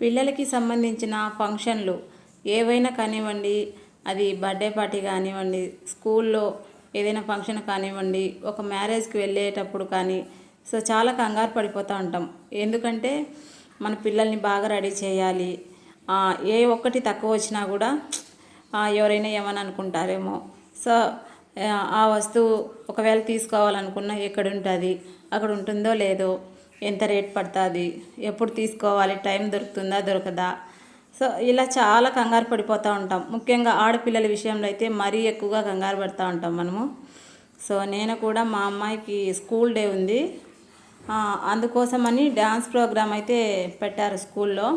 పిల్లలకి సంబంధించిన ఫంక్షన్లు ఏవైనా కానివ్వండి అది బర్త్డే పార్టీ కానివ్వండి స్కూల్లో ఏదైనా ఫంక్షన్ కానివ్వండి ఒక మ్యారేజ్కి వెళ్ళేటప్పుడు కానీ సో చాలా కంగారు పడిపోతూ ఉంటాం. ఎందుకంటే మన పిల్లల్ని బాగా రెడీ చేయాలి. ఏ ఒక్కటి తక్కువ వచ్చినా కూడా ఎవరైనా ఏమని అనుకుంటారేమో. సో ఆ, ఆ వస్తువు ఒకవేళ తీసుకోవాలనుకున్నా ఎక్కడ ఉంటుంది అక్కడ ఉంటుందో లేదో ఎంత రేట్ పడుతుంది ఎప్పుడు తీసుకోవాలి టైం దొరుకుతుందా దొరకదా. సో ఇలా చాలా కంగారు పడిపోతూ ఉంటాం. ముఖ్యంగా ఆడపిల్లల విషయంలో అయితే మరీ ఎక్కువగా కంగారు పడుతూ ఉంటాం మనము. సో నేను కూడా మా అమ్మాయికి స్కూల్ డే ఉంది. అందుకోసమని డ్యాన్స్ ప్రోగ్రామ్ అయితే పెట్టారు స్కూల్లో.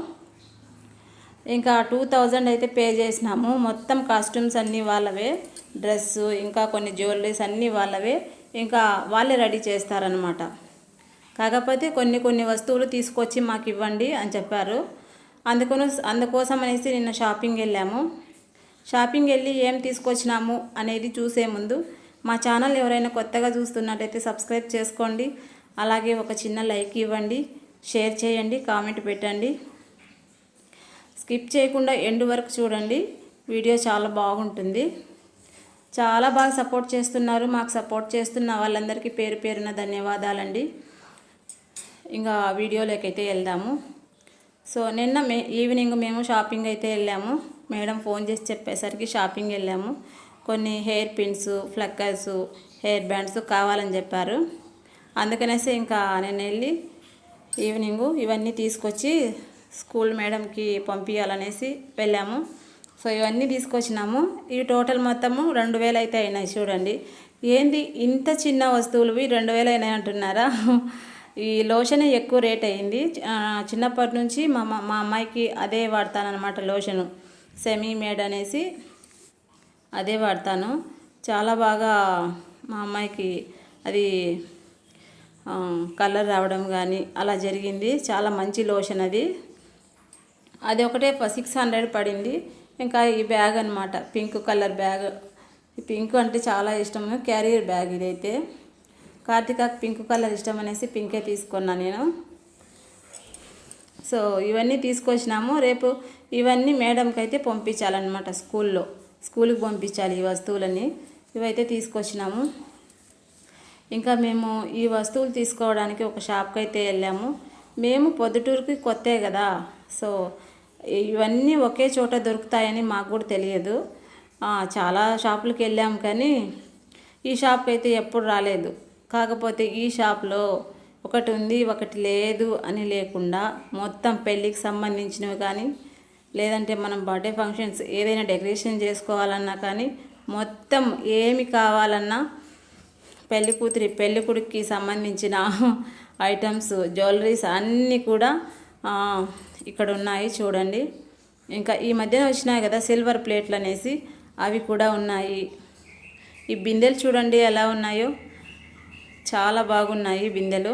ఇంకా టూ థౌజండ్ అయితే పే చేసినాము. మొత్తం కాస్ట్యూమ్స్ అన్నీ వాళ్ళవే. డ్రెస్సు ఇంకా కొన్ని జ్యువెలరీస్ అన్నీ వాళ్ళవే. ఇంకా వాళ్ళే రెడీ చేస్తారనమాట కాకపోతే కొన్ని కొన్ని వస్తువులు తీసుకొచ్చి మాకు ఇవ్వండి అని చెప్పారు. అందుకని అందుకోసం అనేసి నిన్న షాపింగ్ వెళ్ళాము. షాపింగ్ వెళ్ళి ఏం తీసుకొచ్చినాము అనేది చూసే ముందు మా ఛానల్ ఎవరైనా కొత్తగా చూస్తున్నట్టయితే సబ్స్క్రైబ్ చేసుకోండి. అలాగే ఒక చిన్న లైక్ ఇవ్వండి షేర్ చేయండి కామెంట్ పెట్టండి. స్కిప్ చేయకుండా ఎండ్ వరకు చూడండి. వీడియో చాలా బాగుంటుంది. చాలా బాగా సపోర్ట్ చేస్తున్నారు. మాకు సపోర్ట్ చేస్తున్న వాళ్ళందరికీ పేరు పేరున ధన్యవాదాలండి. ఇంకా వీడియోలోకి అయితే వెళ్దాము. సో నిన్న మే ఈవినింగ్ మేము షాపింగ్ అయితే వెళ్ళాము. మేడం ఫోన్ చేసి చెప్పేసరికి షాపింగ్ వెళ్ళాము. కొన్ని హెయిర్ పిన్స్ ఫ్లక్కర్స్ హెయిర్ బ్యాండ్స్ కావాలని చెప్పారు. అందుకనేసి ఇంకా నేను వెళ్ళి ఈవినింగు ఇవన్నీ తీసుకొచ్చి స్కూల్ మేడంకి పంపించాలనేసి వెళ్ళాము. సో ఇవన్నీ తీసుకొచ్చినాము. ఇవి టోటల్ మొత్తము రెండు వేలు అయితే అయినాయి చూడండి. ఏంది ఇంత చిన్న వస్తువులువి రెండు వేలు అయినాయి అంటున్నారా? ఈ లోషన్ ఎక్కువ రేట్ అయింది చిన్నప్పటి నుంచి మా మా మా అమ్మాయికి అదే వాడతానమాట లోషను. సెమీ మేడ్ అనేసి అదే వాడతాను. చాలా బాగా మా అమ్మాయికి అది కలర్ రావడం కానీ అలా జరిగింది. చాలా మంచి లోషన్ అది. అది ఒకటే సిక్స్ హండ్రెడ్ పడింది. ఇంకా ఈ బ్యాగ్ అనమాట పింక్ కలర్ బ్యాగ్. పింక్ అంటే చాలా ఇష్టము క్యారియర్ బ్యాగ్ ఇదైతే. కార్తికాకి పింక్ కలర్ ఇష్టం అనేసి పింకే తీసుకున్నా నేను. సో ఇవన్నీ తీసుకొచ్చినాము. రేపు ఇవన్నీ మేడంకి అయితే పంపించాలన్నమాట స్కూల్లో. స్కూల్కి పంపించాలి ఈ వస్తువులని ఇవైతే తీసుకొచ్చినాము. ఇంకా మేము ఈ వస్తువులు తీసుకోవడానికి ఒక షాప్కి అయితే వెళ్ళాము. మేము పొద్దుటూరుకి కొత్తే కదా. సో ఇవన్నీ ఒకే చోట దొరుకుతాయని మాకు కూడా తెలియదు. చాలా షాపులకి వెళ్ళాము కానీ ఈ షాప్కి అయితే ఎప్పుడు రాలేదు. కాకపోతే ఈ షాప్లో ఒకటి ఉంది ఒకటి లేదు అని లేకుండా మొత్తం పెళ్ళికి సంబంధించినవి కానీ లేదంటే మనం బర్త్డే ఫంక్షన్స్ ఏదైనా డెకరేషన్ చేసుకోవాలన్నా కానీ మొత్తం ఏమి కావాలన్నా పెళ్ళి కూతురి పెళ్ళి కొడుకుకి సంబంధించిన ఐటమ్స్ జ్యువెలరీస్ అన్నీ కూడా ఇక్కడ ఉన్నాయి చూడండి. ఇంకా ఈ మధ్యన వచ్చినాయి కదా సిల్వర్ ప్లేట్లు అనేసి అవి కూడా ఉన్నాయి. ఈ బిందెలు చూడండి ఎలా ఉన్నాయో. చాలా బాగున్నాయి బిందెలు.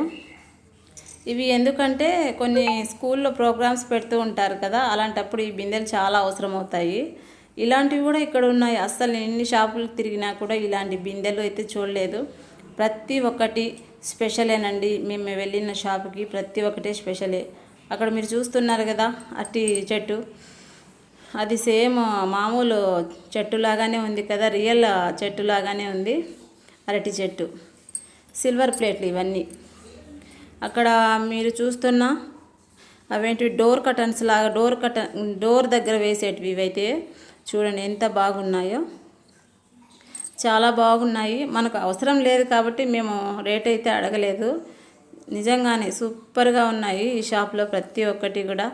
ఇవి ఎందుకంటే కొన్ని స్కూల్లో ప్రోగ్రామ్స్ పెడుతూ ఉంటారు కదా అలాంటప్పుడు ఈ బిందెలు చాలా అవసరం అవుతాయి ఇలాంటివి కూడా ఇక్కడ ఉన్నాయి. అస్సలు ఎన్ని షాపులు తిరిగినా కూడా ఇలాంటి బిందెలు అయితే చూడలేదు. ప్రతి ఒక్కటి స్పెషలేనండి. మేము వెళ్ళిన షాపుకి ప్రతి ఒక్కటే స్పెషలే. అక్కడ మీరు చూస్తున్నారు కదా అట్టి చెట్టు. అది సేమ్ మామూలు చెట్టులాగానే ఉంది కదా రియల్ చెట్టులాగానే ఉంది అరటి చెట్టు. సిల్వర్ ప్లేట్లు ఇవన్నీ. అక్కడ మీరు చూస్తున్న అవేంటి డోర్ కటన్స్ లాగా డోర్ కటన్ డోర్ దగ్గర వేసేటివి ఇవైతే చూడండి ఎంత బాగున్నాయో. చాలా బాగున్నాయి. మనకు అవసరం లేదు కాబట్టి మేము రేట్ అయితే అడగలేదు. నిజంగానే సూపర్గా ఉన్నాయి ఈ షాప్లో ప్రతి ఒక్కటి కూడా.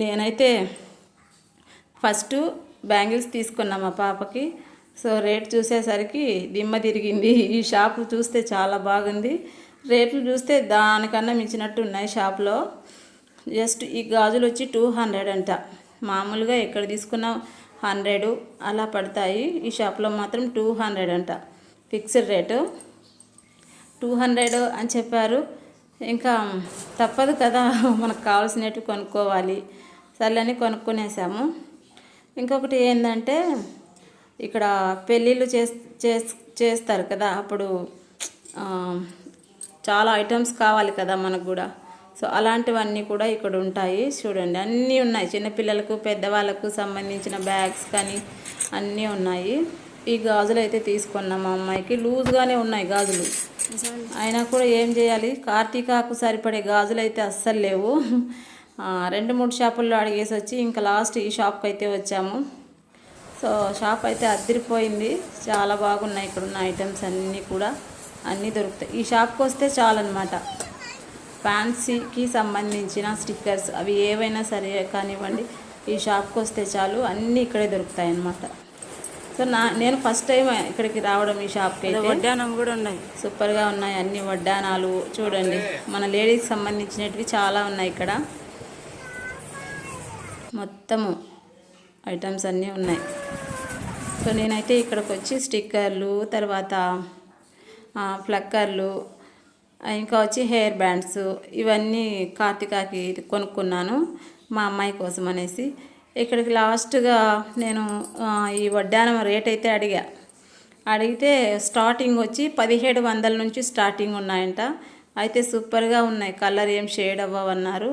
నేనైతే ఫస్ట్ బ్యాంగిల్స్ తీసుకున్నా మా పాపకి. సో రేట్ చూసేసరికి దిమ్మ తిరిగింది. ఈ షాప్ చూస్తే చాలా బాగుంది. రేట్లు చూస్తే దానికన్నా మించినట్టు ఉన్నాయి షాప్లో. జస్ట్ ఈ గాజులు వచ్చి టూ హండ్రెడ్ అంట. మామూలుగా ఎక్కడ తీసుకున్నా హండ్రెడ్ అలా పడతాయి. ఈ షాప్లో మాత్రం టూ హండ్రెడ్ అంట. Fixed rate. టూ హండ్రెడ్ అని చెప్పారు. ఇంకా తప్పదు కదా మనకు కావాల్సినట్టు కొనుక్కోవాలి. సర్లని కొనుక్కునేసాము. ఇంకొకటి ఏంటంటే ఇక్కడ పెళ్ళిళ్ళు చేస్ చేస్- చేస్తారు కదా అప్పుడు చాలా ఐటమ్స్ కావాలి కదా మనకు కూడా. సో అలాంటివన్నీ కూడా ఇక్కడ ఉంటాయి చూడండి. అన్నీ ఉన్నాయి. చిన్నపిల్లలకు పెద్దవాళ్ళకు సంబంధించిన బ్యాగ్స్ కానీ అన్నీ ఉన్నాయి. ఈ గాజులు అయితే తీసుకున్నాం మా అమ్మాయికి. లూజ్గానే ఉన్నాయి గాజులు. అయినా కూడా ఏం చేయాలి? కార్తీకాకు సరిపడే గాజులు అయితే అస్సలు లేవు. రెండు మూడు షాపుల్లో అడిగేసి వచ్చి ఇంకా లాస్ట్ ఈ షాప్కి అయితే వచ్చాము. సో షాప్ అయితే అద్దరిపోయింది. చాలా బాగున్నాయి ఇక్కడ ఉన్న ఐటమ్స్ అన్నీ కూడా. అన్నీ దొరుకుతాయి. ఈ షాప్కి వస్తే చాలన్నమాట. ఫ్యాన్సీకి సంబంధించిన స్టిక్కర్స్ అవి ఏవైనా సరే కానివ్వండి ఈ షాప్కి వస్తే చాలు. అన్నీ ఇక్కడే దొరుకుతాయి అన్నమాట సో నా నేను ఫస్ట్ టైం ఇక్కడికి రావడం ఈ షాప్కి అయితే. వడ్డానం కూడా ఉన్నాయి. సూపర్గా ఉన్నాయి అన్ని వడ్డానాలు చూడండి మన లేడీస్కి సంబంధించినవి చాలా ఉన్నాయి ఇక్కడ. మొత్తము ఐటమ్స్ అన్నీ ఉన్నాయి. సో నేనైతే ఇక్కడికి వచ్చి స్టిక్కర్లు తర్వాత ఫ్లక్కర్లు ఇంకా వచ్చి హెయిర్ బ్యాండ్స్ ఇవన్నీ కార్తికాకి కొనుక్కున్నాను మా అమ్మాయి కోసం అనేసి. ఇక్కడికి లాస్ట్గా నేను ఈ వడ్డానం రేట్ అయితే అడిగా. అడిగితే స్టార్టింగ్ వచ్చి పదిహేడు వందల నుంచి స్టార్టింగ్ ఉన్నాయంట. అయితే సూపర్గా ఉన్నాయి. కలర్ ఏం షేడ్ అవ్వవన్నారు.